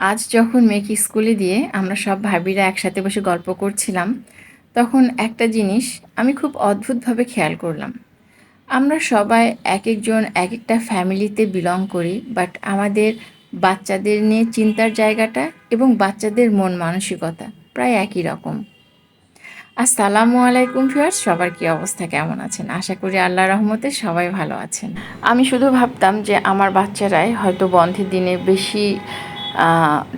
আজ যখন মেয়েকে স্কুলে দিয়ে আমরা সব ভাবিরা একসাথে বসে গল্প করছিলাম, তখন একটা জিনিস আমি খুব অদ্ভুতভাবে খেয়াল করলাম। আমরা সবাই এক একজন এক একটা ফ্যামিলিতে বিলং করি বাট আমাদের বাচ্চাদের নিয়ে চিন্তার জায়গাটা এবং বাচ্চাদের মন মানসিকতা প্রায় একই রকম। আসসালামু আলাইকুম ফিয়ার্স সবার কি অবস্থা, কেমন আছেন? আশা করি আল্লাহ রহমতে সবাই ভালো আছেন। আমি শুধু ভাবতাম যে আমার বাচ্চারাই হয়তো বন্ধের দিনে বেশি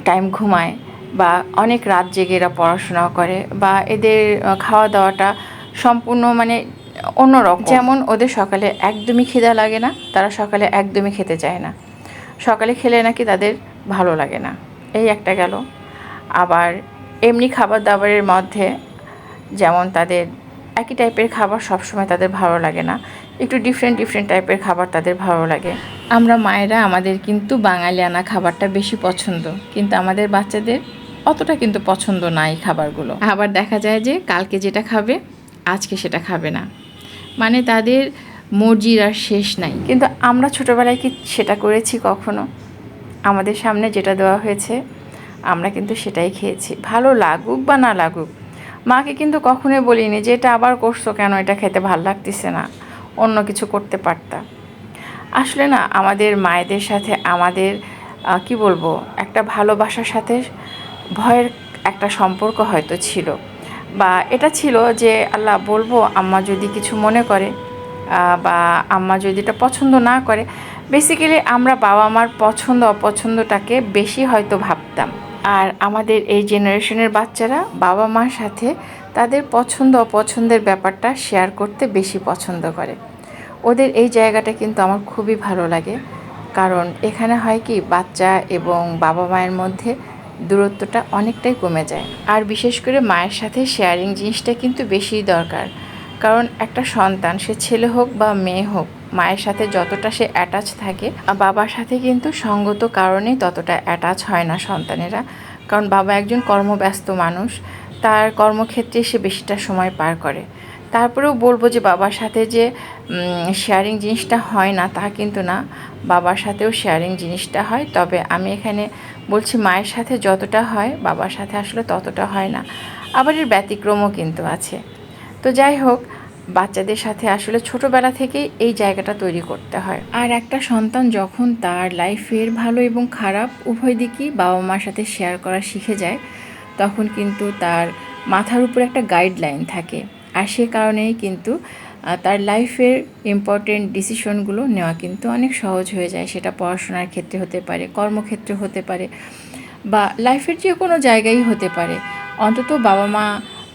টাইম ঘুমায় বা অনেক রাত জেগে এরা পড়াশোনা করে বা এদের খাওয়া দাওয়াটা সম্পূর্ণ মানে অন্যরকম। যেমন ওদের সকালে একদমই খিদা লাগে না, তারা সকালে একদমই খেতে চায় না। সকালে খেলে নাকি তাদের ভালো লাগে না। এই একটা গেল। আবার এমনি খাবার দাবারের মধ্যে যেমন তাদের একই টাইপের খাবার সবসময় তাদের ভালো লাগে না। একটু ডিফারেন্ট ডিফারেন্ট টাইপের খাবার তাদের ভালো লাগে। আমরা মায়েরা আমাদের কিন্তু বাঙালি আনা খাবারটা বেশি পছন্দ কিন্তু আমাদের বাচ্চাদের অতটা কিন্তু পছন্দ না এই খাবারগুলো। আবার দেখা যায় যে কালকে যেটা খাবে আজকে সেটা খাবে না। মানে তাদের মর্জির আর শেষ নাই। কিন্তু আমরা ছোটোবেলায় কি সেটা করেছি কখনো? আমাদের সামনে যেটা দেওয়া হয়েছে আমরা কিন্তু সেটাই খেয়েছি। ভালো লাগুক বা না লাগুক মাকে কিন্তু কখনোই বলিনি যে এটা আবার করছ কেন? এটা খেতে ভালো লাগতেছে না। অন্য কিছু করতে পারতাম আসলে না, আমাদের মায়েদের সাথে আমাদের কি বলব, একটা ভালোবাসার সাথে ভয়ের একটা সম্পর্ক হয়তো ছিল। বা এটা ছিল যে, আল্লাহ বলব, আম্মা যদি কিছু মনে করে বা আম্মা যদি এটা পছন্দ না করে বেসিক্যালি আমরা বাবা মার পছন্দ অপছন্দটাকে বেশি হয়তো ভাবতাম। আর আমাদের এই জেনারেশনের বাচ্চারা বাবা মার সাথে তাদের পছন্দ অপছন্দের ব্যাপারটা শেয়ার করতে বেশি পছন্দ করে। ওদের এই জায়গাটা কিন্তু আমার খুবই ভালো লাগে। কারণ এখানে হয় কি, বাচ্চা এবং বাবা মায়ের মধ্যে দূরত্বটা অনেকটাই কমে যায়। আর বিশেষ করে মায়ের সাথে শেয়ারিং জিনিসটা কিন্তু বেশি দরকার। কারণ একটা সন্তান, সে ছেলে হোক বা মেয়ে হোক মায়ের সাথে যতটা সে অ্যাটাচ থাকে বাবার সাথে কিন্তু সঙ্গত কারণে ততটা অ্যাটাচ হয় না সন্তানেরা। কারণ বাবা একজন কর্মব্যস্ত মানুষ, তার কর্মক্ষেত্রে সে বেশিটা সময় পার করে। তারপরেও বলব যে বাবার সাথে যে শেয়ারিং জিনিসটা হয় না, তা কিন্তু না। বাবার সাথেও শেয়ারিং জিনিসটা হয়। তবে আমি এখানে বলছি মায়ের সাথে যতটা হয়, বাবার সাথে আসলে ততটা হয় না। আবার এর ব্যতিক্রমও কিন্তু আছে। তো যাই হোক বাচ্চাদের সাথে আসলে ছোটোবেলা থেকেই এই জায়গাটা তৈরি করতে হয়। আর একটা সন্তান যখন তার লাইফের ভালো এবং খারাপ উভয় দিকই বাবা মার সাথে শেয়ার করা শিখে যায়, তখন কিন্তু তার মাথার উপর একটা গাইডলাইন থাকে। আর সে কারণেই কিন্তু তার লাইফের ইম্পর্টেন্ট ডিসিশনগুলো নেওয়া কিন্তু অনেক সহজ হয়ে যায়। সেটা পড়াশোনার ক্ষেত্রে হতে পারে, কর্মক্ষেত্রে হতে পারে, বা লাইফের যে কোনো জায়গায় হতে পারে। অন্তত বাবা মা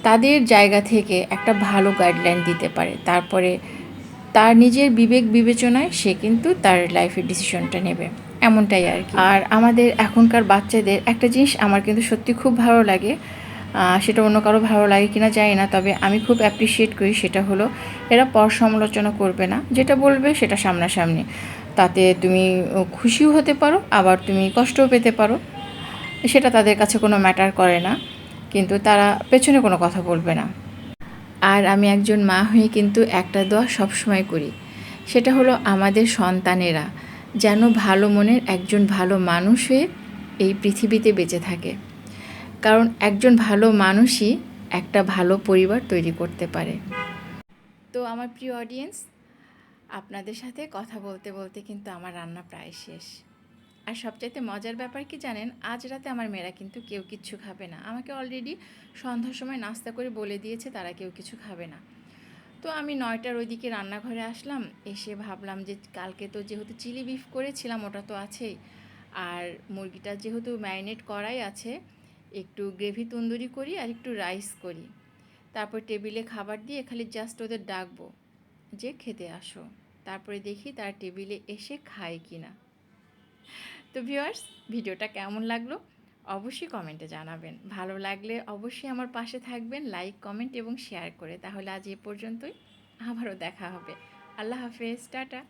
তাদের জায়গা থেকে একটা ভালো গাইডলাইন দিতে পারে। তারপরে তার নিজের বিবেক বিবেচনায় সে কিন্তু তার লাইফের ডিসিশনটা নেবে। এমনটাই আর কি। আর আমাদের এখনকার বাচ্চাদের একটা জিনিস আমার কিন্তু সত্যি খুব ভালো লাগে সেটা অন্য কারও ভালো লাগে কিনা জানি না, তবে আমি খুব অ্যাপ্রিসিয়েট করি সেটা হলো এরা পর সমালোচনা করবে না। যেটা বলবে সেটা সামনাসামনি। তাতে তুমি খুশিও হতে পারো, আবার তুমি কষ্টও পেতে পারো। সেটা তাদের কাছে কোনো ম্যাটার করে না। কিন্তু তারা পেছনে কোনো কথা বলবে না। আর আমি একজন মা হয়ে কিন্তু একটা দোয়া সবসময় করি। সেটা হলো আমাদের সন্তানেরা যেন ভালো মনের একজন ভালো মানুষ হয়ে এই পৃথিবীতে বেঁচে থাকে। কারণ একজন ভালো মানুষই একটা ভালো পরিবার তৈরি করতে পারে। তো আমার প্রিয় অডিয়েন্স আপনাদের সাথে কথা বলতে বলতে কিন্তু আমার রান্না প্রায় শেষ। আর সবচাইতে মজার ব্যাপার কি জানেন? আজ রাতে আমার মেয়েরা কিন্তু কেউ কিচ্ছু খাবে না। আমাকে অলরেডি সন্ধ্যার সময় নাস্তা করে বলে দিয়েছে তারা কেউ কিছু খাবে না। তো আমি নয়টার ওইদিকে রান্নাঘরে আসলাম। এসে ভাবলাম যে কালকে তো যেহেতু চিলি বিফ করেছিলাম, ওটা তো আছেই। আর মুরগিটা যেহেতু ম্যারিনেট করাই আছে, একটু গ্রেভি তন্দুরি করি আর একটু রাইস করি। তারপর টেবিলে খাবার দিয়ে খালি জাস্ট ওদের ডাকবো যে খেতে আসো। তারপরে দেখি তার টেবিলে এসে খায় কি না তো ভিউয়ার্স, ভিডিওটা কেমন লাগল? অবশ্যই কমেন্টে জানাবেন। ভালো লাগলে অবশ্যই আমার পাশে থাকবেন, লাইক, কমেন্ট এবং শেয়ার করে। তাহলে আজ এ পর্যন্তই। আবারও দেখা হবে। আল্লাহ হাফেজ। টাটা।